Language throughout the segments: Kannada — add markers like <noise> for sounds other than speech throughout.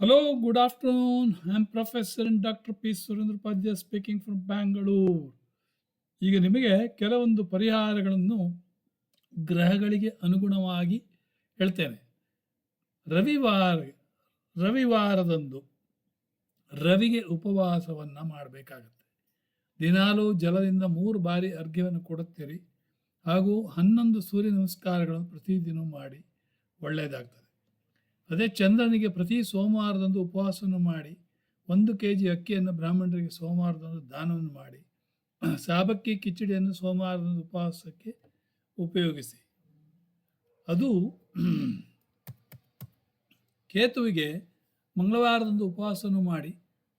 Hello, good afternoon. I'm Professor and Dr. P. Surendra Padya speaking from. ಈಗ ನಿಮಗೆ ಕೆಲವೊಂದು ಪರಿಹಾರಗಳನ್ನು ಗ್ರಹಗಳಿಗೆ ಅನುಗುಣವಾಗಿ ಹೇಳ್ತೇನೆ ರವಿವಾರ ರವಿವಾರದಂದು ರವಿಗೆ ಉಪವಾಸವನ್ನು ಮಾಡಬೇಕಾಗತ್ತೆ ದಿನಾಲೂ ಜಲದಿಂದ ಮೂರು ಬಾರಿ ಅರ್ಘ್ಯವನ್ನು ಕೊಡುತ್ತೀರಿ ಹಾಗೂ ಹನ್ನೊಂದು ಸೂರ್ಯ ನಮಸ್ಕಾರಗಳನ್ನು ಪ್ರತಿದಿನ ಮಾಡಿ ಒಳ್ಳೆಯದಾಗ್ತದೆ ಅದೇ ಚಂದ್ರನಿಗೆ ಪ್ರತಿ ಸೋಮವಾರದಂದು ಉಪವಾಸವನ್ನು ಮಾಡಿ, ಒಂದು ಕೆ ಜಿ ಅಕ್ಕಿಯನ್ನು ಬ್ರಾಹ್ಮಣರಿಗೆ ಸೋಮವಾರದಂದು ದಾನವನ್ನು ಮಾಡಿ, ಸಾಬಕ್ಕಿ ಕಿಚಡಿಯನ್ನು ಸೋಮವಾರದಂದು ಉಪವಾಸಕ್ಕೆ ಉಪಯೋಗಿಸಿ. ಅದು ಕೇತುವಿಗೆ ಮಂಗಳವಾರದಂದು ಉಪವಾಸವನ್ನು ಮಾಡಿ,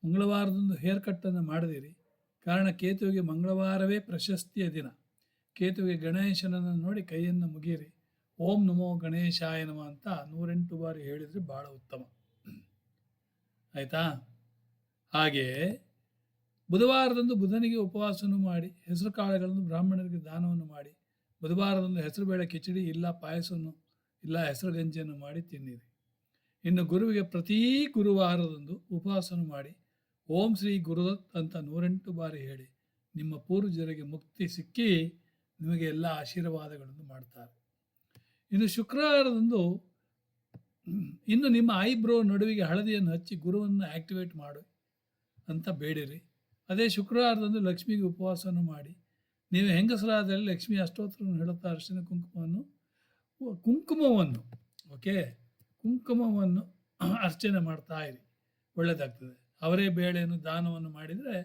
ಮಂಗಳವಾರದಂದು ಹೇರ್ ಕಟ್ಟನ್ನು ಮಾಡದಿರಿ. ಕಾರಣ ಕೇತುವಿಗೆ ಮಂಗಳವಾರವೇ ಪ್ರಶಸ್ತಿಯ ದಿನ. ಕೇತುವಿಗೆ ಗಣೇಶನನ್ನು ನೋಡಿ ಕೈಯನ್ನು ಮುಗಿಯಿರಿ. ಓಂ ನಮೋ ಗಣೇಶಾಯ ನಮ ಅಂತ ನೂರೆಂಟು ಬಾರಿ ಹೇಳಿದರೆ ಭಾಳ ಉತ್ತಮ. ಆಯಿತಾ? ಹಾಗೆ ಬುಧವಾರದಂದು ಬುಧನಿಗೆ ಉಪವಾಸವನ್ನು ಮಾಡಿ, ಹೆಸರು ಕಾಳುಗಳನ್ನು ಬ್ರಾಹ್ಮಣರಿಗೆ ದಾನವನ್ನು ಮಾಡಿ, ಬುಧವಾರದಂದು ಹೆಸರುಬೇಳೆ ಕಿಚಡಿ ಇಲ್ಲ ಪಾಯಸವನ್ನು ಇಲ್ಲ ಹೆಸರು ಗಂಜಿಯನ್ನು ಮಾಡಿ ತಿನ್ನಿರಿ. ಇನ್ನು ಗುರುವಿಗೆ ಪ್ರತಿ ಗುರುವಾರದಂದು ಉಪವಾಸವನ್ನು ಮಾಡಿ, ಓಂ ಶ್ರೀ ಗುರುದತ್ ಅಂತ ನೂರೆಂಟು ಬಾರಿ ಹೇಳಿ ನಿಮ್ಮ ಪೂರ್ವಜರಿಗೆ ಮುಕ್ತಿ ಸಿಕ್ಕಿ ನಿಮಗೆ ಎಲ್ಲ ಆಶೀರ್ವಾದಗಳನ್ನು ಮಾಡ್ತಾರೆ. ಇನ್ನು ಶುಕ್ರವಾರದಂದು ಇನ್ನು ನಿಮ್ಮ ಐಬ್ರೋ ನಡುವಿಗೆ ಹಳದಿಯನ್ನು ಹಚ್ಚಿ ಗುರುವನ್ನು ಆಕ್ಟಿವೇಟ್ ಮಾಡು ಅಂತ ಬೇಡಿರಿ. ಅದೇ ಶುಕ್ರವಾರದಂದು ಲಕ್ಷ್ಮಿಗೆ ಉಪವಾಸವನ್ನು ಮಾಡಿ. ನೀವು ಹೆಂಗಸರಾದಲ್ಲಿ ಲಕ್ಷ್ಮಿ ಅಷ್ಟೋತ್ರವನ್ನು ಹೇಳುತ್ತಾ ಅರಿಶಿನ ಕುಂಕುಮವನ್ನು ಕುಂಕುಮವನ್ನು, ಓಕೆ, ಕುಂಕುಮವನ್ನು ಅರ್ಚನೆ ಮಾಡ್ತಾ ಇರಿ. ಒಳ್ಳೆಯದಾಗ್ತದೆ ಅವರೇ ಬೇಳೆಯನ್ನು ದಾನವನ್ನು ಮಾಡಿದರೆ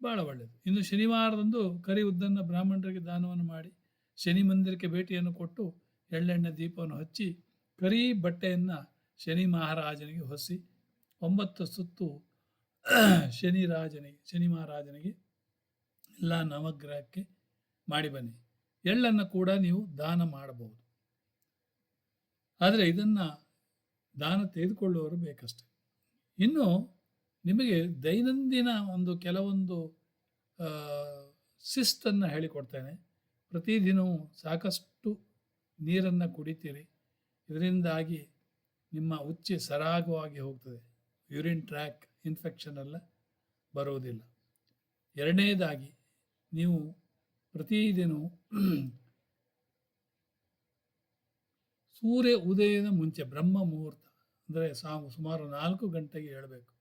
ಭಾಳ ಒಳ್ಳೆಯದು ಇನ್ನು ಶನಿವಾರದಂದು ಕರಿ ಉದ್ದನ್ನು ಬ್ರಾಹ್ಮಣರಿಗೆ ದಾನವನ್ನು ಮಾಡಿ, ಶನಿ ಮಂದಿರಕ್ಕೆ ಭೇಟಿಯನ್ನು ಕೊಟ್ಟು ಎಳ್ಳೆಣ್ಣೆ ದೀಪವನ್ನು ಹಚ್ಚಿ ಕರಿ ಬಟ್ಟೆಯನ್ನು ಶನಿ ಮಹಾರಾಜನಿಗೆ ಹೊಸಿ, ಒಂಬತ್ತು ಸುತ್ತು <clears throat> ಶನಿ ರಾಜನಿಗೆ, ಶನಿ ಮಹಾರಾಜನಿಗೆ ಎಲ್ಲ ನವಗ್ರಹಕ್ಕೆ ಮಾಡಿ ಬನ್ನಿ. ಎಳ್ಳನ್ನು ಕೂಡ ನೀವು ದಾನ ಮಾಡಬಹುದು. ಆದರೆ ಇದನ್ನು ದಾನ ತೆಗೆದುಕೊಳ್ಳುವವರು ಬೇಕಷ್ಟೆ. ಇನ್ನು ನಿಮಗೆ ದೈನಂದಿನ ಒಂದು ಕೆಲವೊಂದು ಶಿಸ್ತನ್ನು ಹೇಳಿಕೊಡ್ತೇನೆ. ಪ್ರತಿದಿನವೂ ಸಾಕಷ್ಟು ನೀರನ್ನು ಕುಡಿತೀರಿ. ಇದರಿಂದಾಗಿ ನಿಮ್ಮ ಉಚ್ಚೆ ಸರಾಗವಾಗಿ ಹೋಗ್ತದೆ. ಯೂರಿನ್ ಟ್ರ್ಯಾಕ್ ಇನ್ಫೆಕ್ಷನ್ ಎಲ್ಲ ಬರುವುದಿಲ್ಲ. ಎರಡನೇದಾಗಿ, ನೀವು ಪ್ರತಿದಿನ ಸೂರ್ಯ ಉದಯದ ಮುಂಚೆ, ಬ್ರಹ್ಮ ಮುಹೂರ್ತ, ಅಂದರೆ ಸಾ ಸುಮಾರು ನಾಲ್ಕು ಗಂಟೆಗೆ ಹೇಳಬೇಕು.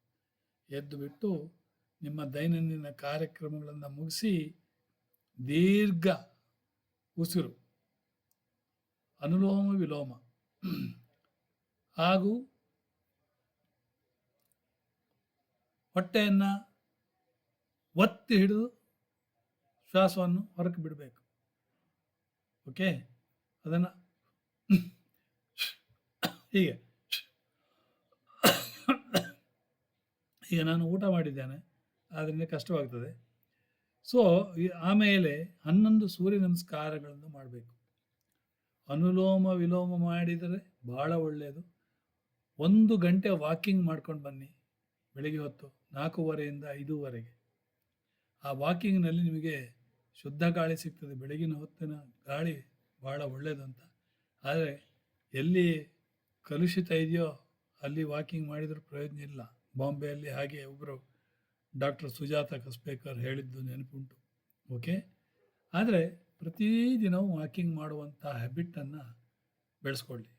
ಎದ್ದು ಬಿಟ್ಟು ನಿಮ್ಮ ದೈನಂದಿನ ಕಾರ್ಯಕ್ರಮಗಳನ್ನು ಮುಗಿಸಿ, ದೀರ್ಘ ಉಸಿರು ಅನುಲೋಮ ವಿಲೋಮ. ಹಾಗೂ ಹೊಟ್ಟೆಯನ್ನು ಒತ್ತಿ ಹಿಡಿದು ಶ್ವಾಸವನ್ನು ಹೊರಕ್ಕೆ ಬಿಡಬೇಕು. ಓಕೆ ಅದನ್ನು ಹೀಗೆ. ಈಗ ನಾನು ಊಟ ಮಾಡಿದ್ದೇನೆ. ಆದ್ದರಿಂದ ಕಷ್ಟವಾಗ್ತದೆ. ಸೊ ಆಮೇಲೆ ಹನ್ನೊಂದು ಸೂರ್ಯ ನಮಸ್ಕಾರಗಳನ್ನು ಮಾಡಬೇಕು. ಅನುಲೋಮ ವಿಲೋಮ ಮಾಡಿದರೆ ಭಾಳ ಒಳ್ಳೆಯದು. ಒಂದು ಗಂಟೆ ವಾಕಿಂಗ್ ಮಾಡ್ಕೊಂಡು ಬನ್ನಿ. ಬೆಳಿಗ್ಗೆ ಹೊತ್ತು ನಾಲ್ಕೂವರೆಯಿಂದ ಐದೂವರೆಗೆ. ಆ ವಾಕಿಂಗ್ನಲ್ಲಿ ನಿಮಗೆ ಶುದ್ಧ ಗಾಳಿ ಸಿಗ್ತದೆ. ಬೆಳಗಿನ ಹೊತ್ತಿನ ಗಾಳಿ ಭಾಳ ಒಳ್ಳೆಯದಂತ ಆದರೆ ಎಲ್ಲಿ ಕಲುಷಿತ ಇದೆಯೋ ಅಲ್ಲಿ ವಾಕಿಂಗ್ ಮಾಡಿದರೂ ಪ್ರಯೋಜನ ಇಲ್ಲ. ಬಾಂಬೆಯಲ್ಲಿ ಹಾಗೆ ಒಬ್ಬರು ಡಾಕ್ಟರ್ ಸುಜಾತ ಕಸ್ಬೇಕರ್ ಹೇಳಿದ್ದು ನೆನಪುಂಟು. ಓಕೆ? ಆದರೆ ಪ್ರತಿದಿನವೂ ವಾಕಿಂಗ್ ಮಾಡುವಂಥ ಹ್ಯಾಬಿಟನ್ನು ಬೆಳೆಸ್ಕೊಳ್ಳಿ.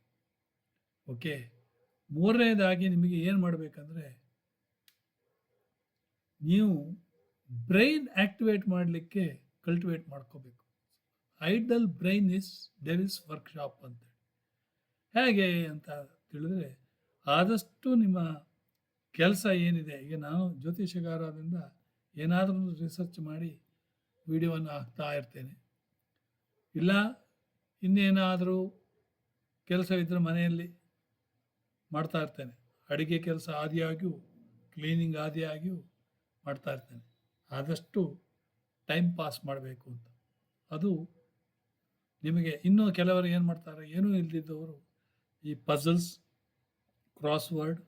ಓಕೆ? ಮೂರನೇದಾಗಿ ನಿಮಗೆ ಏನು ಮಾಡಬೇಕಂದ್ರೆ, ನೀವು ಬ್ರೈನ್ ಆ್ಯಕ್ಟಿವೇಟ್ ಮಾಡಲಿಕ್ಕೆ ಕಲ್ಟಿವೇಟ್ ಮಾಡ್ಕೋಬೇಕು. Idle brain is devil's workshop ಅಂತೇಳಿ ಹೇಗೆ ಅಂತ ತಿಳಿದ್ರೆ, ಆದಷ್ಟು ನಿಮ್ಮ ಕೆಲಸ ಏನಿದೆ, ಈಗ ನಾನು ಜ್ಯೋತಿಷಗಾರದಿಂದ ಏನಾದರೂ ರಿಸರ್ಚ್ ಮಾಡಿ, ವಿಡಿಯೋವನ್ನು ಹಾಕ್ತಾ ಇರ್ತೇನೆ. ಇಲ್ಲ, ಇನ್ನೇನಾದರೂ ಕೆಲಸ ಇದ್ದರೆ ಮನೆಯಲ್ಲಿ ಮಾಡ್ತಾ ಇರ್ತೇನೆ. ಅಡುಗೆ ಕೆಲಸ ಆದಿಯಾಗಿಯೂ ಕ್ಲೀನಿಂಗ್ ಆದಿಯಾಗಿಯೂ ಮಾಡ್ತಾ ಇರ್ತೇನೆ. ಆದಷ್ಟು ಟೈಮ್ ಪಾಸ್ ಮಾಡಬೇಕು ಅಂತ. ಅದು ನಿಮಗೆ ಇನ್ನೂ ಕೆಲವರು ಏನು ಮಾಡ್ತಾರೆ, ಏನೂ ಇಲ್ದಿದ್ದವರು ಈ ಪಝಲ್ಸ್ ಕ್ರಾಸ್ವರ್ಡ್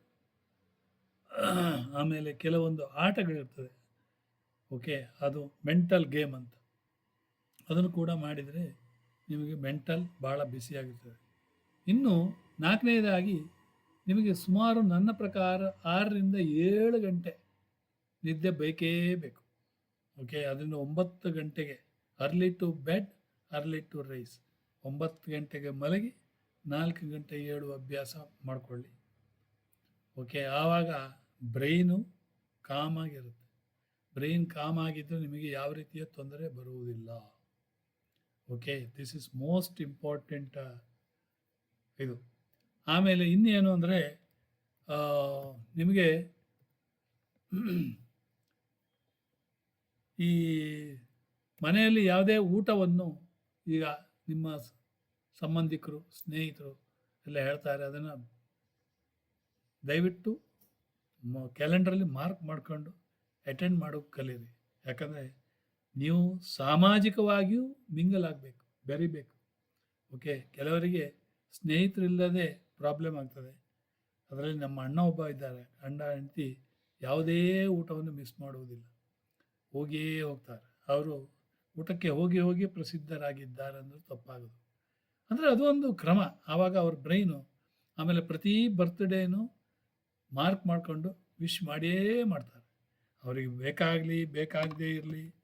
ಆಮೇಲೆ ಕೆಲವೊಂದು ಆಟಗಳಿರ್ತದೆ. ಓಕೆ ಅದು ಮೆಂಟಲ್ ಗೇಮ್ ಅಂತ. ಅದನ್ನು ಕೂಡ ಮಾಡಿದರೆ ನಿಮಗೆ ಮೆಂಟಲ್ ಭಾಳ ಬಿಸಿಯಾಗಿರ್ತದೆ ಇನ್ನು ನಾಲ್ಕನೇದಾಗಿ ನಿಮಗೆ ಸುಮಾರು ನನ್ನ ಪ್ರಕಾರ ಆರರಿಂದ ಏಳು ಗಂಟೆ ನಿದ್ದೆ ಬೇಕೇ ಬೇಕು. ಓಕೆ ಅದರಿಂದ ಒಂಬತ್ತು ಗಂಟೆಗೆ early to bed early to rise ಒಂಬತ್ತು ಗಂಟೆಗೆ ಮಲಗಿ, ನಾಲ್ಕು ಗಂಟೆ ಏಳು ಅಭ್ಯಾಸ ಮಾಡಿಕೊಳ್ಳಿ. ಓಕೆ ಆವಾಗ ಬ್ರೈನು ಕಾಮಾಗಿರುತ್ತೆ. ಬ್ರೈನ್ ಕಾಮ್ ಆಗಿದ್ದರೆ ನಿಮಗೆ ಯಾವ ರೀತಿಯ ತೊಂದರೆ ಬರುವುದಿಲ್ಲ. Okay this is most important ಇದು. ಆಮೇಲೆ ಇನ್ನೇನು ಅಂದರೆ ನಿಮಗೆ ಈ ಮನೆಯಲ್ಲಿ ಯಾವುದೇ ಊಟವನ್ನು ಈಗ ನಿಮ್ಮ ಸಂಬಂಧಿಕರು, ಸ್ನೇಹಿತರು ಎಲ್ಲ ಹೇಳ್ತಾರೆ, ಅದನ್ನು ದಯವಿಟ್ಟು ಕ್ಯಾಲೆಂಡ್ರಲ್ಲಿ ಮಾರ್ಕ್ ಮಾಡ್ಕೊಂಡು ಅಟೆಂಡ್ ಮಾಡೋಕ್ಕೆ ಕಲೀರಿ. ಯಾಕಂದರೆ ನೀವು ಸಾಮಾಜಿಕವಾಗಿಯೂ ಮಿಂಗಲ್ ಆಗಬೇಕು ಬೆರಿಬೇಕು. ಓಕೆ ಕೆಲವರಿಗೆ ಸ್ನೇಹಿತರಿಲ್ಲದೆ ಪ್ರಾಬ್ಲಮ್ ಆಗ್ತದೆ. ಅದರಲ್ಲಿ ನಮ್ಮ ಅಣ್ಣ ಒಬ್ಬ ಇದ್ದಾರೆ. ಅಣ್ಣ, ಹೆಂಡತಿ ಯಾವುದೇ ಊಟವನ್ನು ಮಿಸ್ ಮಾಡುವುದಿಲ್ಲ. ಹೋಗಿಯೇ ಹೋಗ್ತಾರೆ. ಅವರು ಊಟಕ್ಕೆ ಹೋಗಿ ಹೋಗಿ ಪ್ರಸಿದ್ಧರಾಗಿದ್ದಾರೆ ಅಂದ್ರೆ ತಪ್ಪಾಗೋದು. ಅಂದರೆ ಅದು ಒಂದು ಕ್ರಮ. ಆವಾಗ ಅವ್ರ ಬ್ರೈನು ಆಮೇಲೆ ಪ್ರತಿ ಬರ್ತ್ಡೇನು ಮಾರ್ಕ್ ಮಾಡಿಕೊಂಡು ವಿಶ್ ಮಾಡಿಯೇ ಮಾಡ್ತಾರೆ. ಅವರಿಗೆ ಬೇಕಾಗಲಿ, ಬೇಕಾಗದೇ ಇರಲಿ.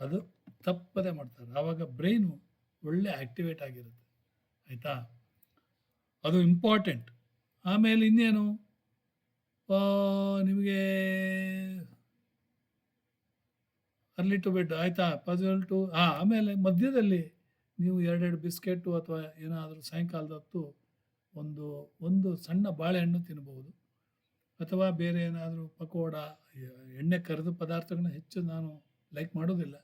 ಅದು ತಪ್ಪದೇ ಮಾಡ್ತಾರೆ. ಆವಾಗ ಬ್ರೈನು ಒಳ್ಳೆ ಆಕ್ಟಿವೇಟ್ ಆಗಿರುತ್ತೆ. ಆಯಿತಾ? ಅದು ಇಂಪಾರ್ಟೆಂಟ್. ಆಮೇಲೆ ಇನ್ನೇನು? ನಿಮಗೆ ಅರ್ಲಿ ಟು ಬೆಡ್ ಆಯಿತಾ? ಪಜಲ್ ಟು ಹಾಂ ಆಮೇಲೆ ಮಧ್ಯದಲ್ಲಿ ನೀವು ಎರಡೆರಡು ಬಿಸ್ಕೆಟ್ಟು ಅಥವಾ ಏನಾದರೂ ಸಾಯಂಕಾಲದ ಹೊತ್ತು ಒಂದು ಒಂದು ಸಣ್ಣ ಬಾಳೆಹಣ್ಣು ತಿನ್ಬೋದು. ಅಥವಾ ಬೇರೆ ಏನಾದರೂ ಪಕೋಡ, ಎಣ್ಣೆ ಕರೆದ ಪದಾರ್ಥಗಳನ್ನ ಹೆಚ್ಚು ನಾನು ಲೈಕ್ ಮಾಡೋದಿಲ್ಲ.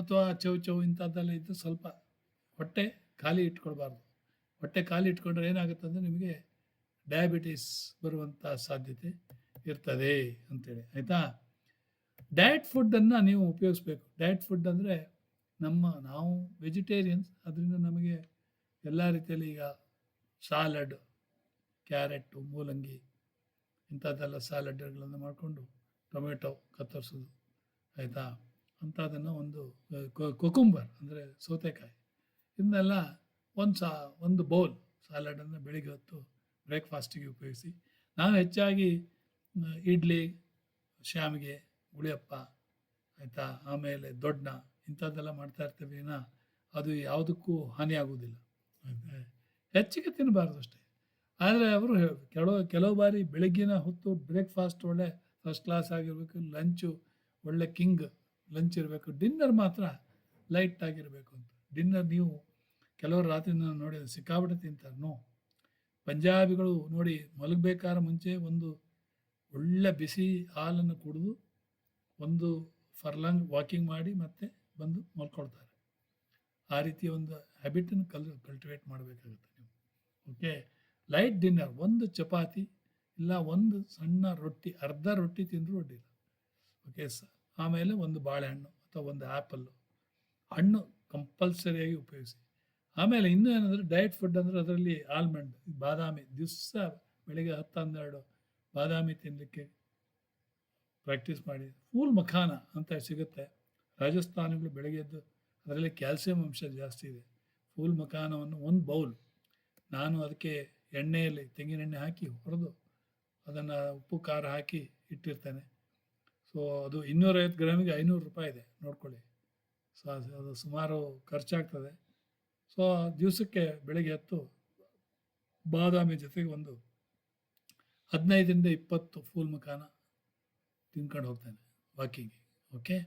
ಅಥವಾ ಚೌ ಚೌ ಇಂಥದ್ದೆಲ್ಲ ಇದ್ದು ಸ್ವಲ್ಪ ಹೊಟ್ಟೆ ಖಾಲಿ ಇಟ್ಕೊಳ್ಬಾರ್ದು. ಹೊಟ್ಟೆ ಖಾಲಿ ಇಟ್ಕೊಂಡ್ರೆ ಏನಾಗುತ್ತೆ ಅಂದರೆ ನಿಮಗೆ ಡಯಾಬಿಟೀಸ್ ಬರುವಂಥ ಸಾಧ್ಯತೆ ಇರ್ತದೆ ಅಂತೇಳಿ. ಆಯಿತಾ? ಡಯಟ್ ಫುಡ್ಡನ್ನು ನೀವು ಉಪಯೋಗಿಸ್ಬೇಕು. ಡಯಟ್ ಫುಡ್ ಅಂದರೆ ನಮ್ಮ, ನಾವು ವೆಜಿಟೇರಿಯನ್ಸ್ ಅದರಿಂದ ನಮಗೆ ಎಲ್ಲ ರೀತಿಯಲ್ಲಿ ಈಗ ಸಾಲಡ್ ಕ್ಯಾರೆಟು ಮೂಲಂಗಿ ಇಂಥದ್ದೆಲ್ಲ ಸಾಲಡ್ಗಳನ್ನು ಮಾಡಿಕೊಂಡು ಟೊಮೆಟೊ ಕತ್ತರಿಸೋದು. ಆಯಿತಾ? ಅಂಥದ್ದನ್ನು ಒಂದು ಕೊಕುಂಬರ್ ಅಂದರೆ ಸೌತೆಕಾಯಿ. ಇದನ್ನೆಲ್ಲ ಒಂದು ಸಾ ಒಂದು ಬೌಲ್ ಸಾಲಡನ್ನು ಬೆಳಿಗ್ಗೆ ಹೊತ್ತು ಬ್ರೇಕ್ಫಾಸ್ಟಿಗೆ ಉಪಯೋಗಿಸಿ, ನಾನು ಹೆಚ್ಚಾಗಿ ಇಡ್ಲಿ, ಶ್ಯಾಮಿಗೆ ಗುಳಿಯಪ್ಪ ಆಯಿತಾ? ಆಮೇಲೆ ದೊಡ್ಡ ಇಂಥದ್ದೆಲ್ಲ ಮಾಡ್ತಾ ಇರ್ತೀವಿ ಅದು ಯಾವುದಕ್ಕೂ ಹಾನಿ ಆಗುವುದಿಲ್ಲ. ಹೆಚ್ಚಿಗೆ ತಿನ್ನಬಾರ್ದು ಅಷ್ಟೇ. ಆದರೆ ಅವರು ಕೆಲವು ಕೆಲವು ಬಾರಿ ಬೆಳಗ್ಗಿನ ಹೊತ್ತು ಬ್ರೇಕ್ಫಾಸ್ಟ್ ಒಳ್ಳೆ ಫಸ್ಟ್ ಕ್ಲಾಸ್ ಆಗಿರಬೇಕು ಲಂಚು ಒಳ್ಳೆ ಕಿಂಗ್ ಲಂಚ್ ಇರಬೇಕು. ಡಿನ್ನರ್ ಮಾತ್ರ ಲೈಟ್ ಆಗಿರಬೇಕು ಅಂತ. ಡಿನ್ನರ್ ನೀವು ಕೆಲವರು ರಾತ್ರಿ ನೋಡಿ ನೋಡಿದ ಸಿಕ್ಕಾಪಟ್ಟೆ ತಿಂತಾರೆ. ನೋ. ಪಂಜಾಬಿಗಳು ನೋಡಿ ಮಲಗಬೇಕಾದ್ರೆ ಮುಂಚೆ ಒಂದು ಒಳ್ಳೆ ಬಿಸಿ ಹಾಲನ್ನು ಕುಡಿದು ಒಂದು ಫರ್ಲಾಂಗ್ ವಾಕಿಂಗ್ ಮಾಡಿ ಮತ್ತೆ ಬಂದು ಮಲ್ಕೊಳ್ತಾರೆ. ಆ ರೀತಿಯ ಒಂದು ಹ್ಯಾಬಿಟನ್ನು ಕಲ್, ಕಲ್ಟಿವೇಟ್ ಮಾಡಬೇಕಾಗುತ್ತೆ ನೀವು. ಓಕೆ? ಲೈಟ್ ಡಿನ್ನರ್, ಒಂದು ಚಪಾತಿ ಇಲ್ಲ, ಒಂದು ಸಣ್ಣ ರೊಟ್ಟಿ, ಅರ್ಧ ರೊಟ್ಟಿ ತಿಂದರೂ ಅಡ್ಡಿಲ್ಲ. ಓಕೆ? ಸ ಆಮೇಲೆ ಒಂದು ಬಾಳೆಹಣ್ಣು ಅಥವಾ ಒಂದು ಆ್ಯಪಲ್ಲು ಹಣ್ಣು ಕಂಪಲ್ಸರಿಯಾಗಿ ಉಪಯೋಗಿಸಿ. ಆಮೇಲೆ ಇನ್ನೂ ಏನಂದರೆ ಡಯಟ್ ಫುಡ್ ಅಂದರೆ ಅದರಲ್ಲಿ ಆಲ್ಮಂಡ್ ಬಾದಾಮಿ, ದಿವಸ ಬೆಳಿಗ್ಗೆ ಹತ್ತು ಹನ್ನೆರಡು ಬಾದಾಮಿ ತಿನ್ನಲಿಕ್ಕೆ ಪ್ರಾಕ್ಟೀಸ್ ಮಾಡಿ. ಫೂಲ್ ಮಖಾನ ಅಂತ ಸಿಗುತ್ತೆ. ರಾಜಸ್ಥಾನಿಗಳು ಬೆಳಗ್ಗೆ ಎದ್ದು ಅದರಲ್ಲಿ ಕ್ಯಾಲ್ಸಿಯಂ ಅಂಶ ಜಾಸ್ತಿ ಇದೆ. ಫೂಲ್ ಮಖಾನವನ್ನು ಒಂದು ಬೌಲ್ ನಾನು ಅದಕ್ಕೆ ಎಣ್ಣೆಯಲ್ಲಿ ತೆಂಗಿನೆಣ್ಣೆ ಹಾಕಿ ಹುರಿದು ಅದನ್ನು ಉಪ್ಪು, ಖಾರ ಹಾಕಿ ಇಟ್ಟಿರ್ತೇನೆ. ಸೊ ಅದು ಇನ್ನೂರೈವತ್ತು ಗ್ರಾಮಿಗೆ ಐನೂರು ರೂಪಾಯಿ ಇದೆ, ನೋಡ್ಕೊಳ್ಳಿ. ಸೊ ಅದು ಸುಮಾರು ಖರ್ಚಾಗ್ತದೆ. ಸೊ ದಿವಸಕ್ಕೆ ಬೆಳಗ್ಗೆ ಹತ್ತು ಬಾದಾಮಿ ಜೊತೆಗೆ ಒಂದು ಹದಿನೈದರಿಂದ ಇಪ್ಪತ್ತು ಫೂಲ್ ಮುಖಾನ ತಿನ್ಕೊಂಡು ಹೋಗ್ತೇನೆ ವಾಕಿಂಗ್ಗೆ ಓಕೆ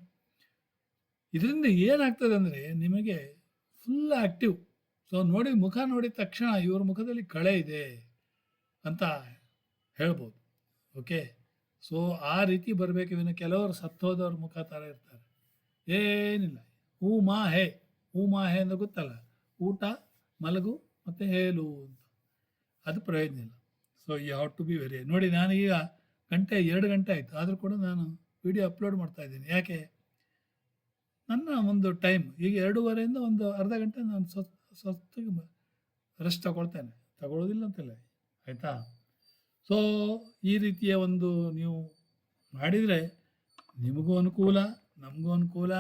ಇದರಿಂದ ಏನಾಗ್ತದೆ ಅಂದರೆ ನಿಮಗೆ ಫುಲ್ ಆ್ಯಕ್ಟಿವ್ ಸೊ ನೋಡಿ, ಮುಖ ನೋಡಿದ ತಕ್ಷಣ ಇವ್ರ ಮುಖದಲ್ಲಿ ಕಳೆ ಇದೆ ಅಂತ ಹೇಳ್ಬೋದು ಓಕೆ ಸೊ ಆ ರೀತಿ ಬರಬೇಕು. ಇವನು ಕೆಲವರು ಸತ್ತೋದವ್ರ ಮುಖ ಥರ ಇರ್ತಾರೆ. ಏನಿಲ್ಲ. ಹೂ ಮಾ ಹೇ. ಹೂ ಮಾ ಹೇ ಅಂತ ಗೊತ್ತಲ್ಲ. ಊಟ, ಮಲಗು ಮತ್ತು ಹೇಲು ಅಂತ. ಅದು ಪ್ರಯೋಜನ ಇಲ್ಲ. So you have to be very ನೋಡಿ ನಾನೀಗ ಗಂಟೆ, ಎರಡು ಗಂಟೆ ಆಯಿತು. ಆದರೂ ಕೂಡ ನಾನು ವಿಡಿಯೋ ಅಪ್ಲೋಡ್ ಮಾಡ್ತಾ ಇದ್ದೀನಿ. ಯಾಕೆ? ನನ್ನ ಒಂದು ಟೈಮ್ ಈಗ ಎರಡೂವರೆಯಿಂದ ಒಂದು ಅರ್ಧ ಗಂಟೆ ನಾನು ಸ್ವಸ್ ಸ್ವಸ್ತಿಗೆ ರೆಸ್ಟ್ ತಗೊಳ್ತೇನೆ. ತಗೊಳ್ಳೋದಿಲ್ಲ ಅಂತಲ್ಲ. ಆಯಿತಾ? ಸೊ ಈ ರೀತಿಯ ಒಂದು ನೀವು ಮಾಡಿದರೆ ನಿಮಗೂ ಅನುಕೂಲ, ನಮಗೂ ಅನುಕೂಲ.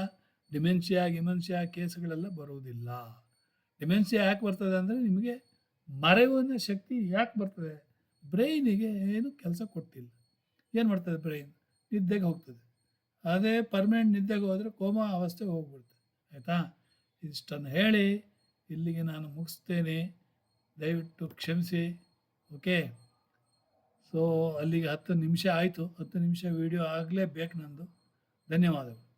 ಡಿಮೆನ್ಷಿಯಾ, ಗಿಮೆನ್ಷಿಯಾ ಕೇಸ್ಗಳೆಲ್ಲ ಬರುವುದಿಲ್ಲ. ಡಿಮೆನ್ಷಿಯಾ ಯಾಕೆ ಬರ್ತದೆ ಅಂದರೆ ನಿಮಗೆ ಮರೆಯುವ ಶಕ್ತಿ ಯಾಕೆ ಬರ್ತದೆ? ಬ್ರೈನಿಗೆ ಏನು ಕೆಲಸ ಕೊಟ್ಟಿಲ್ಲ. ಏನು ಮಾಡ್ತದೆ ಬ್ರೈನ್? ನಿದ್ದೆಗೆ ಹೋಗ್ತದೆ. ಅದೇ ಪರ್ಮನೆಂಟ್ ನಿದ್ದೆಗೆ ಹೋದರೆ ಕೋಮಾ ಅವಸ್ಥೆಗೆ ಹೋಗ್ಬಿಡ್ತದೆ ಆಯಿತಾ? ಇಷ್ಟನ್ನು ಹೇಳಿ, ಇಲ್ಲಿಗೆ ನಾನು ಮುಗಿಸ್ತೇನೆ. ದಯವಿಟ್ಟು ಕ್ಷಮಿಸಿ. ಓಕೆ? ಸೊ ಅಲ್ಲಿಗೆ ಹತ್ತು ನಿಮಿಷ ಆಯಿತು. ಹತ್ತು ನಿಮಿಷ ವೀಡಿಯೋ ಆಗಲೇಬೇಕು ನಂದು. ಧನ್ಯವಾದಗಳು.